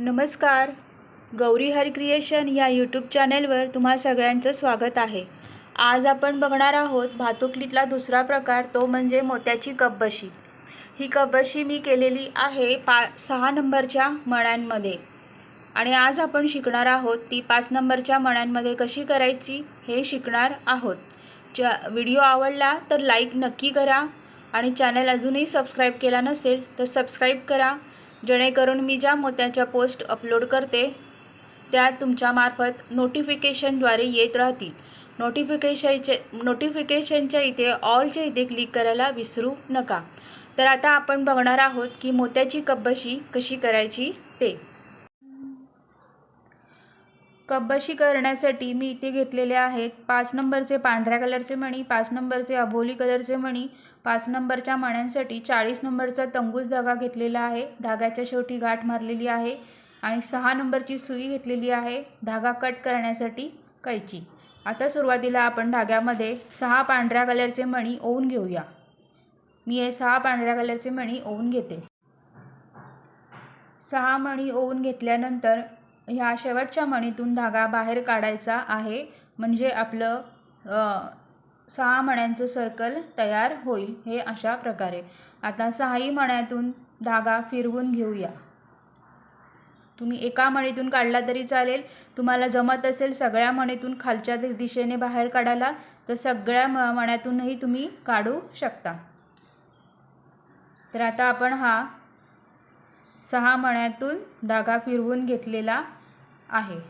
नमस्कार. गौरी हर क्रिएशन या यूट्यूब चॅनेलवर तुम्हा सगळ्यांचं स्वागत आहे. आज आपण बघणार आहोत भातुकलीतला दुसरा प्रकार तो म्हणजे मोत्याची कपबशी. ही कपबशी मी केलेली आहे पा सहा नंबरच्या मण्यांमध्ये. आणि आज आपण शिकणार आहोत ती पाच नंबरच्या मण्यांमध्ये कशी करायची हे शिकणार आहोत. ज्या व्हिडिओ आवडला तर लाईक नक्की करा आणि चॅनल अजूनही सबस्क्राईब केला नसेल तर सबस्क्राईब करा. जेणेकरून मी ज्या मोत्याच्या पोस्ट अपलोड करते त्या तुमच्यामार्फत नोटिफिकेशनद्वारे येत राहतील. नोटिफिकेशनचे नोटिफिकेशनच्या इथे ऑलच्या इथे क्लिक करायला विसरू नका. तर आता आपण बघणार आहोत की मोत्याची कब्बशी कशी करायची ते. कब्बशी करण्यासाठी मी इथे घेतलेले आहेत. पाच नंबरचे पांढऱ्या कलरचे मणी पाच नंबरचे अबोली कलरचे मणी पाच नंबरच्या मण्यांसाठी चाळीस नंबरचा तंगूस धागा घेतलेला आहे. धाग्याच्या शेवटी गाठ मारलेली आहे आणि सहा नंबरची सुई घेतलेली आहे. धागा कट करण्यासाठी कैची. आता सुरुवातीला आपण धाग्यामध्ये सहा पांढऱ्या कलरचे मणी ओवून घेऊया. मी हे सहा पांढऱ्या कलरचे मणी ओवून घेते. सहा मणी ओवून घेतल्यानंतर ह्या शेवटच्या मणीतून धागा बाहेर काढायचा आहे. म्हणजे आपलं सहा मण्यांचं सर्कल तयार होईल. हे अशा प्रकारे. आता सहाही मण्यातून धागा फिरवून घेऊया. तुम्ही एका मणीतून काढला तरी चालेल. तुम्हाला जमत असेल सगळ्या मणीतून खालच्या दिशेने बाहेर काढायला तर सगळ्या म मण्यातूनही तुम्ही काढू शकता. तर आता आपण हा सहा मण्यातून धागा फिरवून घेतलेला आहे.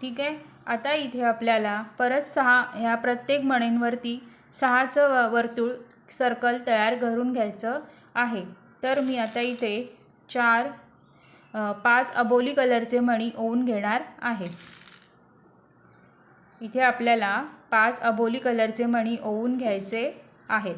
ठीक आहे? आता इथे आपल्याला परत सहा ह्या प्रत्येक मणींवरती सहाचं व- वर्तुळ सर्कल तयार करून घ्यायचं आहे. तर मी आता इथे चार पाच अबोली कलरचे मणी ओवून घेणार आहे. इथे आपल्याला पाच अबोली कलरचे मणी ओवून घ्यायचे आहेत.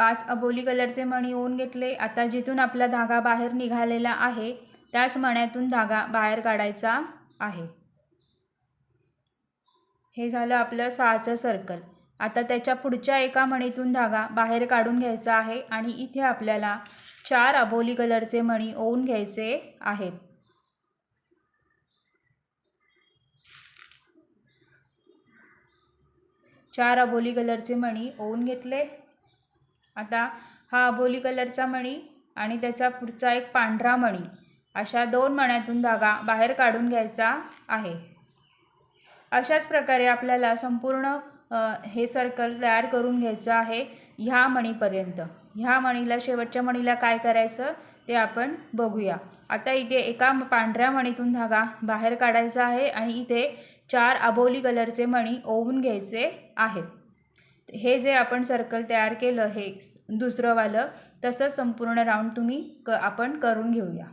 पाच अबोली कलरचे मणी ओन घेतले. आता जिथून आपला धागा बाहेर निघालेला आहे त्याच मण्यातून धागा बाहेर काढायचा आहे. हे झालं आपलं सहाचं सर्कल आता त्याच्या पुढच्या एका मणीतून धागा बाहेर काढून घ्यायचा आहे आणि इथे आपल्याला चार अबोली कलरचे मणी ओवून घ्यायचे आहेत. चार अबोली कलरचे मणी ओवून घेतले. आता हा अबोली कलरचा मणी आणि त्याचा पुढचा एक पांढरा मणी अशा दोन मण्यातून धागा बाहेर काढून घ्यायचा आहे. अशाच प्रकारे आपल्याला संपूर्ण हे सर्कल तयार करून घ्यायचं आहे ह्या मणीपर्यंत. ह्या मणीला शेवटच्या मणीला काय करायचं ते आपण बघूया. आता इथे एका पांढऱ्या मणीतून धागा बाहेर काढायचा आहे आणि इथे चार अबोली कलरचे मणी ओवून घ्यायचे आहेत. हे जे आपण सर्कल तयार केलं हे दुसरंवालं तसं संपूर्ण राऊंड तुम्ही क आपण करून घेऊया.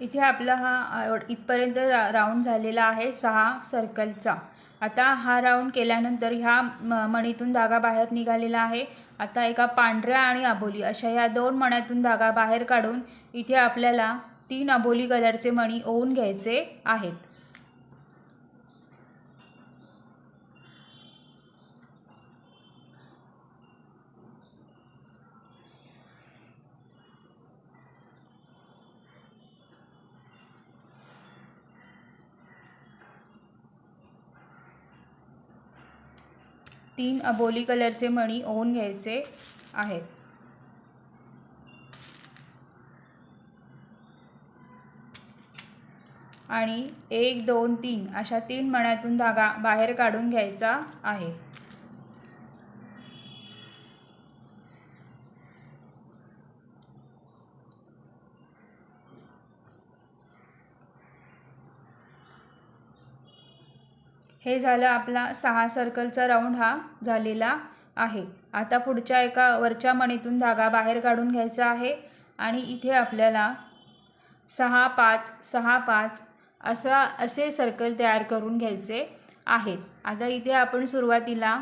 इथे आपला हा इथपर्यंत रा राऊंड झालेला आहे सहा सर्कलचा आता हा राऊंड केल्यानंतर ह्या म मणीतून धागा बाहेर निघालेला आहे. आता एका पांढऱ्या आणि अबोली अशा ह्या दोन मण्यातून धागा बाहेर काढून इथे आपल्याला तीन अबोली कलरचे मणी ओवून घ्यायचे आहेत. तीन अबोली कलरचे मणी ओवून घ्यायचे आहेत. आणि एक दोन तीन अशा तीन मण्यातून धागा बाहेर काढून घ्यायचा आहे. हे झालं आपला सहा सर्कलचा राऊंड हा झालेला आहे. आता पुढच्या एका वरच्या मणीतून धागा बाहेर काढून घ्यायचा आहे आणि इथे आपल्याला सहा पाच सहा पाच असा असे सर्कल तयार करून घ्यायचे आहेत. आता इथे आपण सुरुवातीला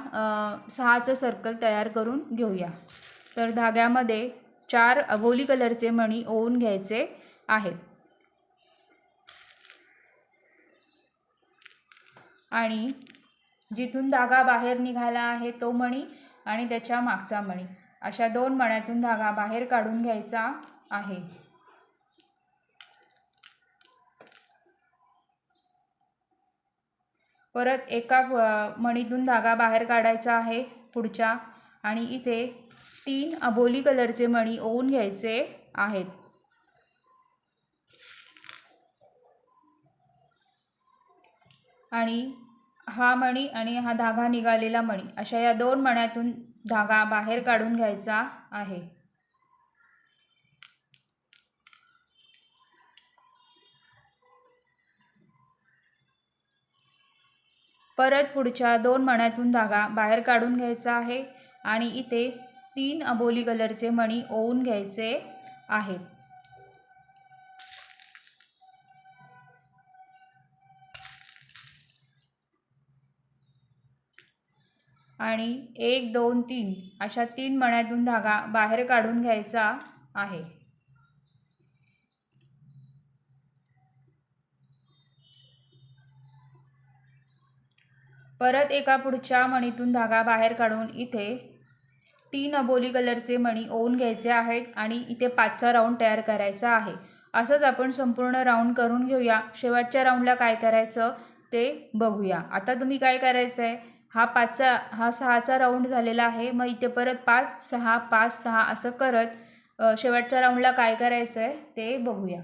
सहाचं सर्कल तयार करून घेऊया. तर धाग्यामध्ये चार अबोली कलरचे मणी ओवून घ्यायचे आहेत. आणि जिथून धागा बाहेर निघाला आहे तो मणी आणि त्याच्या मागचा मणी. अशा दोन मण्यातून धागा बाहेर काढून घ्यायचा आहे. परत एका मणीतून धागा बाहेर काढायचा आहे पुढच्या आणि इथे तीन अबोली कलरचे मणी ओवून घ्यायचे आहेत. आणि हा मणी आणि हा धागा निघालेला मणी अशा या दोन मण्यातून धागा बाहेर काढून घ्यायचा आहे. परत पुढच्या दोन मण्यातून धागा बाहेर काढून घ्यायचा आहे आणि इथे तीन अबोली कलरचे मणी ओवून घ्यायचे आहेत. आणि एक दोन तीन अशा तीन मण्यातून धागा बाहेर काढून घ्यायचा आहे. परत एका पुढच्या मणीतून धागा बाहेर काढून इथे तीन अबोली कलरचे मणी ओवून घ्यायचे आहेत आणि इथे पाचचा राऊंड तयार करायचा आहे. असंच आपण संपूर्ण राऊंड करून घेऊया. शेवटच्या राऊंडला काय करायचं ते बघूया. आता तुम्ही काय करायचं आहे हा पाचचा हा सहाचा राऊंड झालेला आहे. मग इथे परत पाच सहा पाच सहा असं करत शेवटच्या राऊंडला काय करायचं आहे ते बघूया.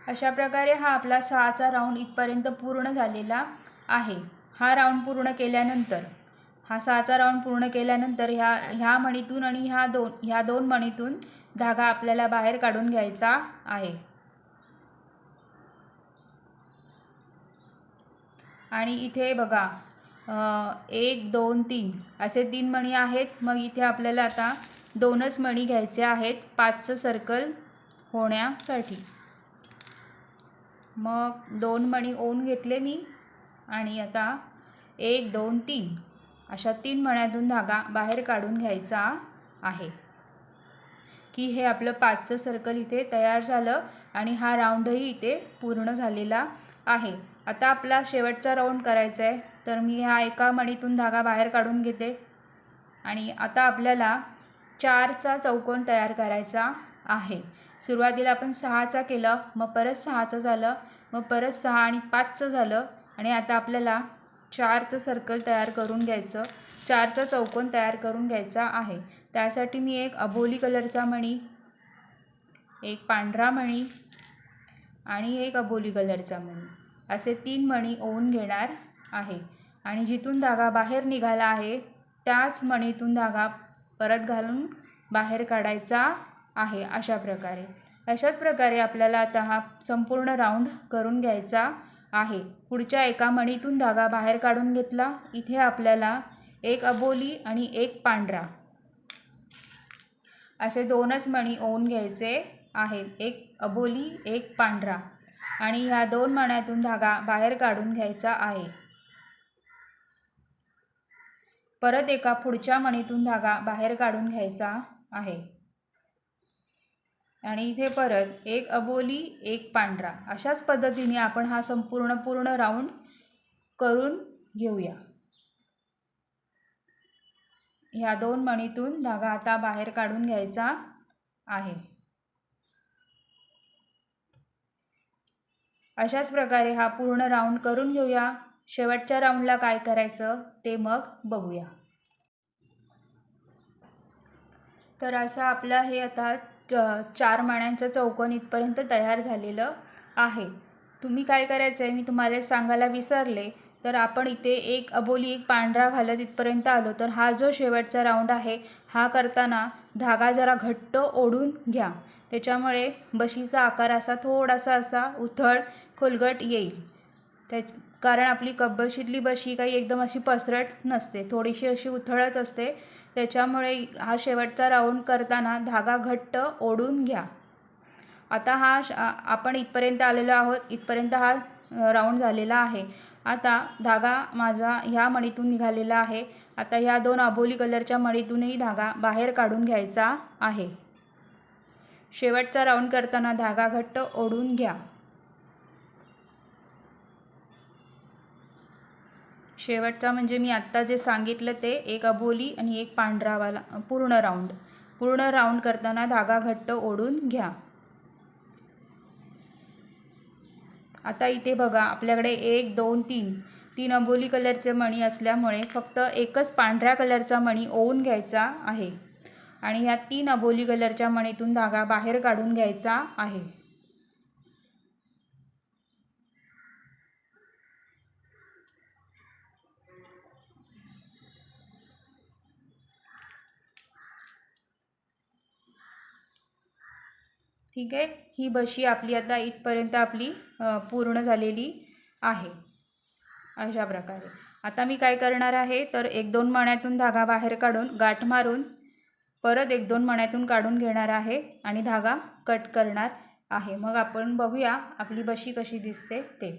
अशा प्रकारे हा आपला सहाचा राऊंड इथपर्यंत पूर्ण झालेला आहे. हा राऊंड पूर्ण केल्यानंतर हा सहाचा राऊंड पूर्ण केल्यानंतर ह्या ह्या मणीतून आणि ह्या दोन ह्या दोन मणीतून धागा आपल्याला बाहेर काढून घ्यायचा आहे. आणि इथे बघा एक दोन तीन. असे तीन मणी आहेत. मग इथे आपल्याला आता दोनच मणी घ्यायचे आहेत. पाचचं सर्कल होण्यासाठी. मग दोन मणी ओन घेतले मी. आणि आता एक दोन तीन. अशा तीन मण्यातून धागा बाहेर काढून घ्यायचा आहे. की हे आपलं पाचचं सर्कल इथे तयार झालं आणि हा राऊंडही इथे पूर्ण झालेला आहे. आता आपला शेवटचा राऊंड करायचा आहे. तर मी ह्या एका मणीतून धागा बाहेर काढून घेते. आणि आता आपल्याला चारचा चौकोन तयार करायचा आहे. सुरुवातीला आपण सहाचा केलं मग परत सहाचं झालं मग परत सहा आणि पाचचं झालं. आणि आता आपल्याला चारचं सर्कल तयार करून घ्यायचं. चारचा चौकोन तयार करून घ्यायचा आहे. त्यासाठी मी एक अबोली कलरचा मणी एक पांढरा मणी आणि एक अबोली कलरचा मणी असे तीन मणी ओवून घेणार आहे. आणि जिथून धागा बाहेर निघाला आहे त्याच मणीतून धागा परत घालून बाहेर काढायचा आहे अशा प्रकारे. अशाच प्रकारे आपल्याला आता हा संपूर्ण राऊंड करून घ्यायचा आहे. पुढच्या एका मणीतून धागा बाहेर काढून घेतला इथे आपल्याला एक अबोली आणि एक पांढरा. असे दोनच मणी ओवून घ्यायचे. आहेत एक अबोली एक पांढरा. आणि ह्या दोन मण्यातून धागा बाहेर काढून घ्यायचा आहे. परत एका पुढच्या मणीतून धागा बाहेर काढून घ्यायचा आहे. आणि इथे परत एक अबोली एक पांढरा. अशाच पद्धतीने आपण हा संपूर्ण पूर्ण राऊंड करून घेऊया. ह्या दोन मणीतून धागा आता बाहेर काढून घ्यायचा आहे. अशाच प्रकारे हा पूर्ण राऊंड करून घेऊया. शेवटच्या राऊंडला काय करायचं ते मग बघूया. तर असं आपलं हे आता चार माण्यांचं चौकोन इथपर्यंत तयार झालेलं आहे. तुम्ही काय करायचं आहे मी तुम्हाला एक सांगायला विसरले. तर आपण इथे एक अबोली एक पांढरा घालत इथपर्यंत आलो. तर हा जो शेवटचा राऊंड आहे हा करताना धागा जरा घट्ट ओढून घ्या. त्याच्यामुळे बशीचा आकार असा थोडासा असा उथळ खोलगट येईल. त्या कारण आपली कब्बशीतली बशी काही एकदम अशी पसरट नसते. थोडीशी अशी उथळत असते. त्याच्यामुळे हा शेवटचा राऊंड करताना धागा घट्ट ओढून घ्या. आता हा श- आपण इथपर्यंत आलेलो आहोत. इथपर्यंत हा राऊंड झालेला आहे. आता धागा माझा ह्या मणीतून निघालेला आहे. आता ह्या दोन अबोली कलरच्या मणीतूनही धागा बाहेर काढून घ्यायचा आहे. शेवटचा राऊंड करताना धागा घट्ट ओढून घ्या. शेवटचा म्हणजे मी आत्ता जे सांगितलं ते एक अबोली आणि एक पांढरावाला पूर्ण राऊंड पूर्ण राऊंड करताना धागा घट्ट ओढून घ्या. आता इथे बघा आपल्याकडे एक दोन तीन. तीन अबोली कलरचे मणी असल्यामुळे फक्त एकच पांढऱ्या कलरचा मणी ओवून घ्यायचा आहे. आणि ह्या तीन अबोली कलरच्या मणीतून धागा बाहेर काढून घ्यायचा आहे. ठीक आहे. ही बशी आपली आता इथपर्यंत आपली पूर्ण झालेली आहे. अशा प्रकारे. आता मी काय करणार आहे तर एक दोन मण्यातून धागा बाहेर काढून गाठ मारून परत एक दोन मण्यातून काढून घेणार आहे आणि धागा कट करणार आहे. मग आपण बघूया आपली बशी कशी दिसते ते.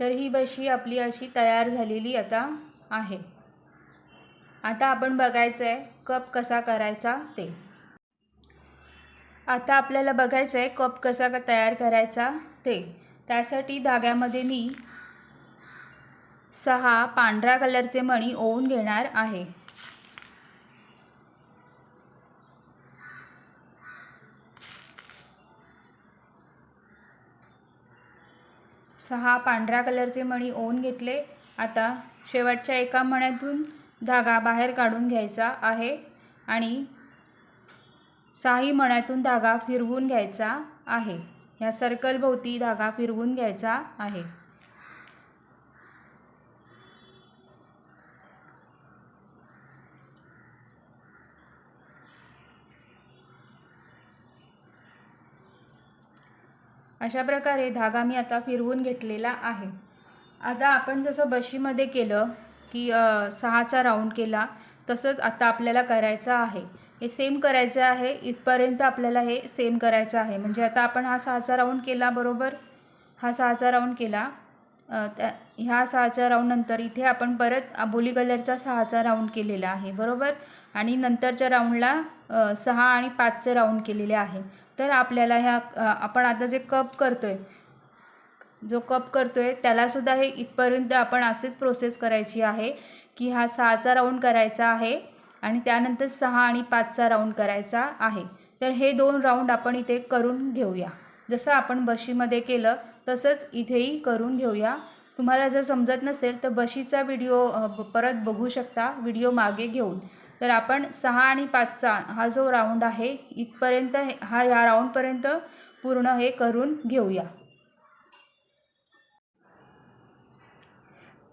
तर ही बशी आपली अशी तयार झालेली आता आहे. आता आपण बघायचं आहे कप कसा करायचा ते. आता आपल्याला बघायचं आहे कप कसा तयार करायचा ते. त्यासाठी धाग्यामध्ये मी सहा पांढऱ्या कलरचे मणी ओवून घेणार आहे. सहा पांढऱ्या कलरचे मणी ओवून घेतले. आता शेवटच्या एका मण्यातून धागा बाहेर काढून घ्यायचा आहे आणि साही मण्यातून धागा फिरवून घ्यायचा आहे. या सर्कलभोवती धागा फिरवून घ्यायचा आहे. अशा प्रकारे धागा मी आता फिरवून घेतलेला आहे. आता आपण जसं बशीमध्ये केलं की सहाचा राऊंड केला तसंच आता आपल्याला करायचं आहे. हे सेम करायचं आहे इथपर्यंत आपल्याला हे सेम करायचं आहे. म्हणजे आता आपण हा सहाचा राऊंड केला बरोबर? हा सहाचा राऊंड केला. त्या ह्या सहाच्या राऊंडनंतर इथे आपण परत आबोली कलरचा सहाचा राऊंड केलेला आहे बरोबर? आणि नंतरच्या राऊंडला सहा आणि पाचचे राऊंड केलेले आहे. तर आपल्याला ह्या आपण आता जे कप करतो आहे जो कप करतो आहे त्यालासुद्धा हे इथपर्यंत आपण असेच प्रोसेस करायची आहे की हा सहाचा राऊंड करायचा आहे. आणि त्यानंतर सहा आणि पाचचा राऊंड करायचा आहे. तर हे दोन राऊंड आपण इथे करून घेऊया. जसं आपण बशीमध्ये केलं तसंच इथेही करून घेऊया. तुम्हाला जर समजत नसेल तर बशीचा व्हिडिओ परत बघू शकता. व्हिडिओ मागे घेऊन. तर आपण सहा आणि पाचचा हा जो राऊंड आहे इथपर्यंत हा ह्या राऊंडपर्यंत पूर्ण हे करून घेऊया.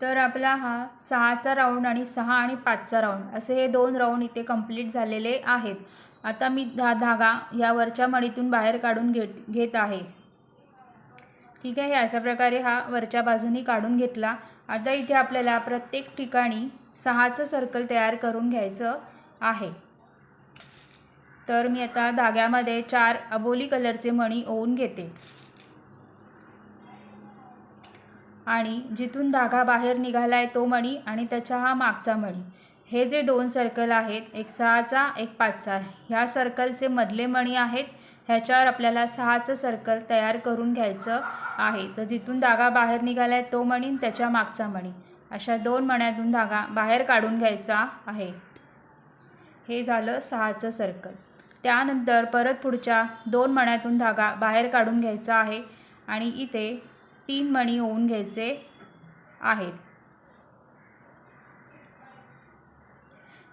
तर आपला हा सहाचा राऊंड आणि सहा आणि पाचचा राऊंड असे हे दोन राऊंड इथे कंप्लीट झालेले आहेत. आता मी धा धागा या वरच्या मणीतून बाहेर काढून घेत घेत आहे. ठीक आहे अशा प्रकारे हा वरच्या बाजूनी काढून घेतला. आता इथे आपल्याला प्रत्येक ठिकाणी सहाचं सर्कल तयार करून घ्यायचं आहे. तर मी आता धाग्यामध्ये चार अबोली कलरचे मणी ओवून घेते. आणि जिथून धागा बाहेर निघाला आहे तो मणी आणि त्याच्या हा मागचा मणी. हे जे दोन सर्कल आहेत एक सहाचा एक पाचचा ह्या सर्कलचे मधले मणी आहेत ह्याच्यावर आपल्याला सहाचं सर्कल तयार करून घ्यायचं आहे. तर तिथून धागा बाहेर निघाला आहे तो मणी आणि त्याच्या मागचा मणी. अशा दोन मण्यातून धागा बाहेर काढून घ्यायचा आहे. हे झालं सहाचं सर्कल त्यानंतर परत पुढच्या दोन मण्यातून धागा बाहेर काढून घ्यायचा आहे आणि इथे तीन मणी होऊन घ्यायचे आहेत.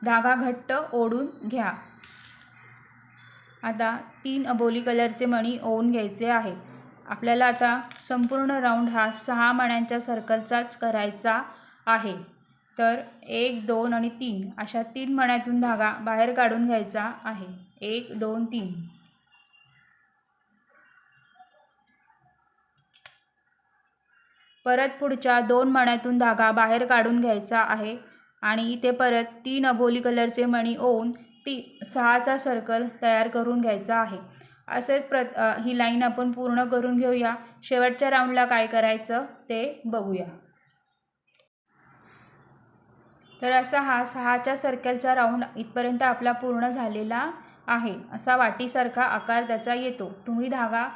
धागा घट्ट ओढून घ्या. आता तीन अबोली कलरचे मणी ओवून घ्यायचे आहेत. आपल्याला आता संपूर्ण राऊंड हा सहा मण्यांच्या सर्कलचाच करायचा आहे. तर एक दोन आणि तीन अशा तीन मण्यातून धागा बाहेर काढून घ्यायचा आहे. एक दोन तीन. परत पुढच्या दोन मण्यातून धागा बाहेर काढून घ्यायचा आहे आणि इथे परत तीन अबोली कलरचे मणी ओवून ती सहाचा सर्कल तयार करून घ्यायचा आहे. असेच प्र ही लाईन आपण पूर्ण करून घेऊया. शेवटच्या राऊंडला काय करायचं ते बघूया. तर असा हा सहाच्या सर्कलचा राऊंड इथपर्यंत आपला पूर्ण झालेला आहे. असा वाटीसारखा आकार त्याचा येतो. तुम्ही धागा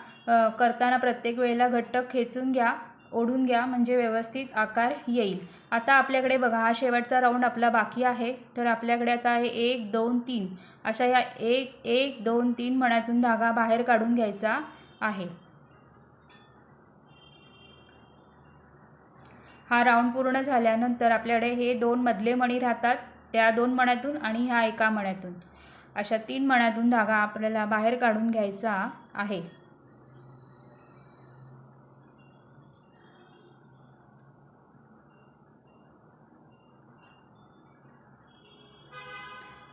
करताना प्रत्येक वेळेला घट्ट खेचून घ्या. ओढून घ्या म्हणजे व्यवस्थित आकार येईल. आता आपल्याकडे बघा हा शेवटचा राऊंड आपला बाकी आहे. तर आपल्याकडे आता आहे एक दोन तीन. अशा या एक एक दोन तीन मण्यातून धागा बाहेर काढून घ्यायचा आहे. हा राऊंड पूर्ण झाल्यानंतर आपल्याकडे हे दोन मधले मणी राहतात त्या दोन मण्यातून आणि ह्या एका मण्यातून. अशा तीन मण्यातून धागा आपल्याला बाहेर काढून घ्यायचा आहे.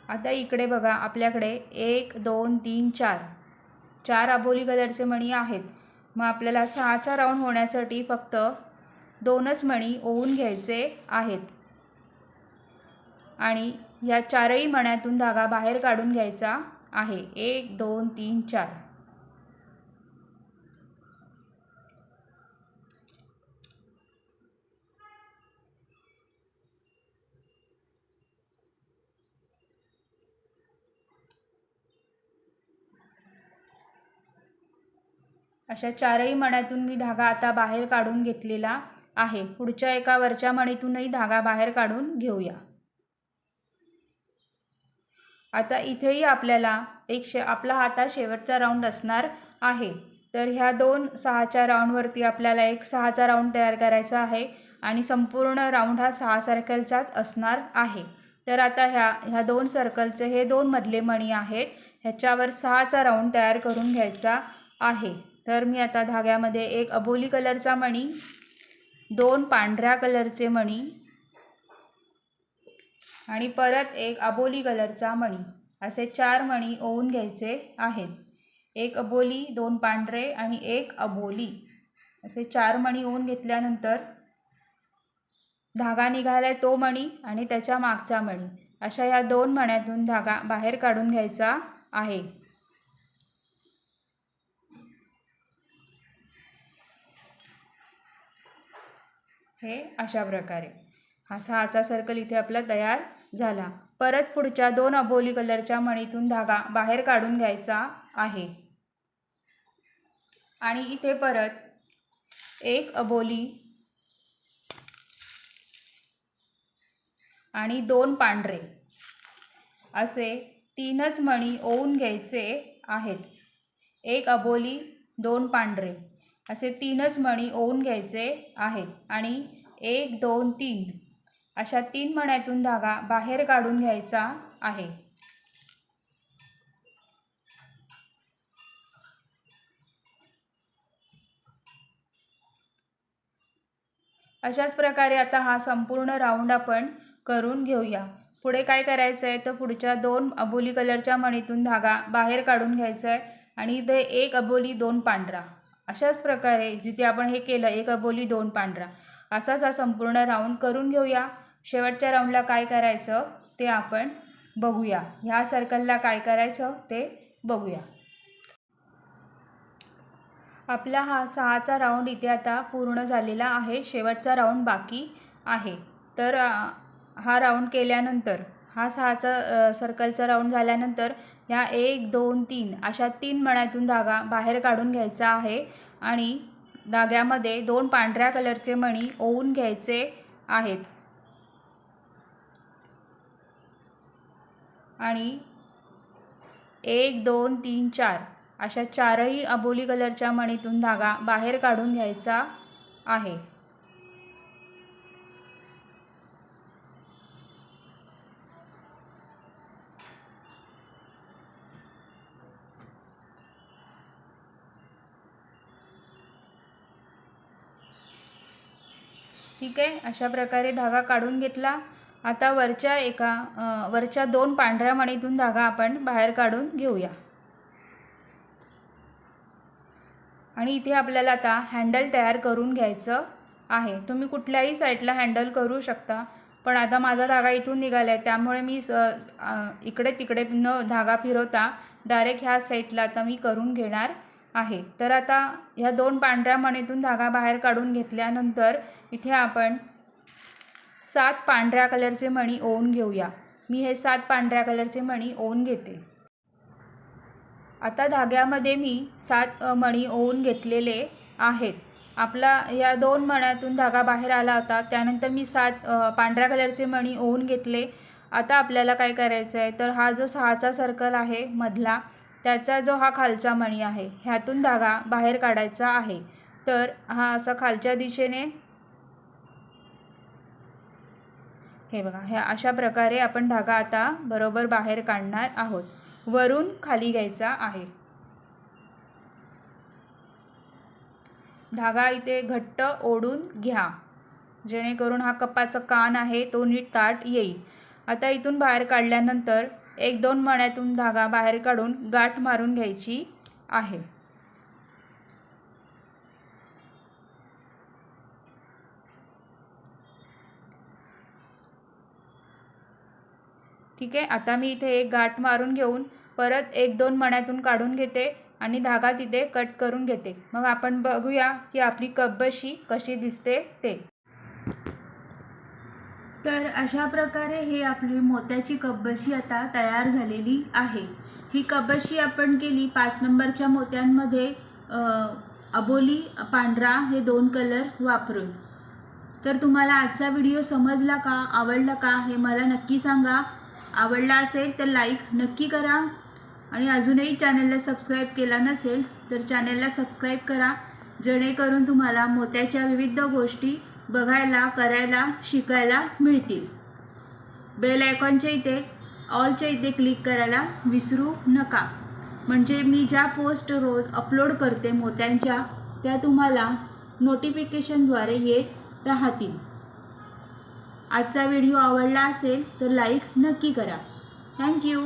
आता इकडे बघा आपल्याकडे एक दोन तीन चार. चार अबोली कलरचे मणी आहेत. मग आपल्याला सहाचा राऊंड होण्यासाठी फक्त दोनच मणी ओवून घ्यायचे आहेत. आणि या चारही मण्यातून धागा बाहेर काढून घ्यायचा आहे. एक दोन तीन चार. अशा चारही मण्यातून मी धागा आता बाहेर काढून घेतलेला आहे. पुढच्या एका वरच्या मणीतूनही धागा बाहेर काढून घेऊया. आता इथेही आपल्याला एक शे आपला आता शेवटचा राऊंड असणार आहे. तर ह्या दोन सहाच्या राऊंडवरती आपल्याला एक सहाचा राऊंड तयार करायचा आहे आणि संपूर्ण राऊंड हा सहा सर्कलचाच असणार आहे. तर आता ह्या ह्या दोन सर्कलचे हे दोन मधले मणी आहेत. ह्याच्यावर सहाचा राऊंड तयार करून घ्यायचा आहे. तर मी आता धाग्यामध्ये एक अबोली कलरचा मणी दोन पांढऱ्या कलरचे मणी आणि परत एक अबोली कलरचा मणी. असे चार मणी ओवून घ्यायचे आहेत. एक अबोली दोन पांढरे आणि एक अबोली. असे चार मणी ओवून घेतल्यानंतर धागा निघाला तो मणी आणि त्याच्या मागचा मणी. अशा या दोन मण्यातून धागा बाहेर काढून घ्यायचा आहे. हे अशा प्रकारे. हा सहाचा सर्कल इथे आपला तयार झाला. परत पुढच्या दोन अबोली कलरच्या मणीतून धागा बाहेर काढून घ्यायचा आहे. आणि इथे परत एक अबोली आणि दोन पांढरे असे तीनच मणी ओवून घ्यायचे आहेत. एक अबोली दोन पांढरे. असे तीनच मणी ओवून घ्यायचे आहेत. आणि एक दोन तीन. अशा तीन मण्यातून धागा बाहेर काढून घ्यायचा आहे. अशाच प्रकारे आता हा संपूर्ण राऊंड आपण करून घेऊया. पुढे काय करायचं आहे तर पुढच्या दोन अबोली कलरच्या मणीतून धागा बाहेर काढून घ्यायचा आहे आणि इथे एक अबोली दोन पांढरा. अशाच प्रकारे जिथे आपण हे केलं एक अबोली दोन पांढरा. असाच हा संपूर्ण राऊंड करून घेऊया. शेवटच्या राऊंडला काय करायचं ते आपण बघूया. ह्या सर्कलला काय करायचं ते बघूया. आपला हा सहाचा राऊंड इथे आता पूर्ण झालेला आहे. शेवटचा राऊंड बाकी आहे. तर हा राऊंड केल्यानंतर हा सहाचा सर्कलचा राऊंड झाल्यानंतर ह्या एक दोन तीन अशा तीन मण्यातून धागा बाहेर काढून घ्यायचा आहे आणि धाग्यामध्ये दोन पांढऱ्या कलरचे मणी ओवून घ्यायचे आहेत. आणि एक दोन तीन चार अशा चारही अबोली कलरच्या मणीतून धागा बाहेर काढून घ्यायचा आहे. ठीक आहे अशा प्रकारे धागा काढून घेतला. आता वरच्या एका वरच्या दोन पांढऱ्या मणीतून धागा आपण बाहेर काढून घेऊया. आणि इथे आपल्याला आता हँडल तयार करून घ्यायचं आहे. तुम्ही कुठल्याही साईडला हँडल करू शकता पण आता माझा धागा इथून निघाला आहे त्यामुळे मी स इकडे तिकडे न धागा फिरवता डायरेक्ट ह्या साईडला आता मी करून घेणार आहे. तर आता ह्या दोन पांढऱ्या मणीतून धागा बाहेर काढून घेतल्यानंतर इथे आपण सात पांढऱ्या कलरचे मणी ओवून घेऊया. मी हे सात पांढऱ्या कलरचे मणी ओवून घेते. आता धाग्यामध्ये मी सात मणी ओवून घेतलेले आहेत. आपला या दोन मण्यातून धागा बाहेर आला होता. त्यानंतर मी सात पांढऱ्या कलरचे मणी ओवून घेतले. आता आपल्याला काय करायचं आहे तर हा जो सहाचा सर्कल आहे मधला त्याचा जो हा खालचा मणी आहे ह्यातून धागा बाहेर काढायचा आहे. तर हा असा खालच्या दिशेने हे बघा ह्या अशा प्रकारे आपण धागा आता बरोबर बाहेर काढणार आहोत. वरून खाली घ्यायचा आहे. धागा इथे घट्ट ओढून घ्या. जेणेकरून हा कप्पाचा कान आहे तो नीट ताट येईल. आता इथून बाहेर काढल्यानंतर एक दोन मण्यातून धागा बाहेर काढून गाठ मारून घ्यायची आहे. ठीक आहे आता मी इथे एक गाठ मारून घेऊन परत एक दोन मण्यातून काढून घेते आणि धागा तिथे कट करून घेते. मग आपण बघूया की आपली कब्बशी कशी दिसते ते. तर अशा प्रकारे हे आपली मोत्याची कब्बशी आता तयार झालेली आहे. ही कब्बशी आपण केली पाच नंबरच्या मोत्यांमध्ये अबोली पांढरा हे दोन कलर वापरून. तर तुम्हाला आजचा व्हिडिओ समजला का आवडला का हे मला नक्की सांगा. आवडला असेल तर लाईक नक्की करा. आणि अजूनही चॅनलला सबस्क्राईब केला नसेल तर चॅनलला सबस्क्राईब करा. जेणेकरून तुम्हाला मोत्याच्या विविध गोष्टी बघायला करायला शिकायला मिळतील. बेल आयकॉनच्या इथे ऑलच्या इथे क्लिक करायला विसरू नका. म्हणजे मी ज्या पोस्ट रोज अपलोड करते मोत्यांच्या त्या तुम्हाला नोटिफिकेशनद्वारे येत राहतील. आजचा व्हिडिओ आवडला असेल तर लाईक नक्की करा. थँक्यू